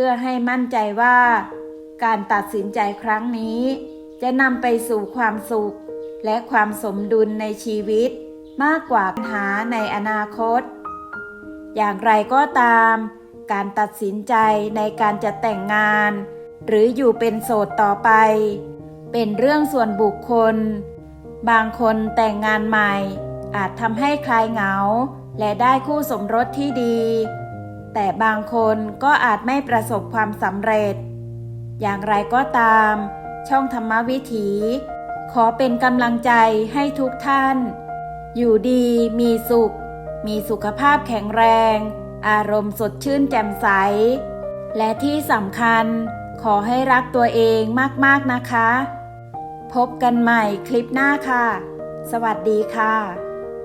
พื่อให้มั่นใจว่า การตัดสินใจครั้งนี้ จะนำไปสู่ความสุข และความสมดุลในชีวิต มากกว่าปัญหาในอนาคต อย่างไรก็ตาม การตัดสินใจในการจะแต่งงาน หรืออยู่เป็นโสดต่อไป เป็นเรื่องส่วนบุคคล บางคนแต่งงานใหม่ อาจทำให้คลายเหงา และได้คู่สมรสที่ดี แต่บางคนก็อาจไม่ประสบความสำเร็จ อย่างไรก็ตาม ช่องธรรมวิถี ขอเป็นกำลังใจให้ทุกท่าน อยู่ดีมีสุข มีสุขภาพแข็งแรง อารมณ์สดชื่นแจ่มใส และที่สำคัญขอให้รักตัวเองมากๆนะคะ พบกันใหม่คลิปหน้าค่ะ สวัสดีค่ะ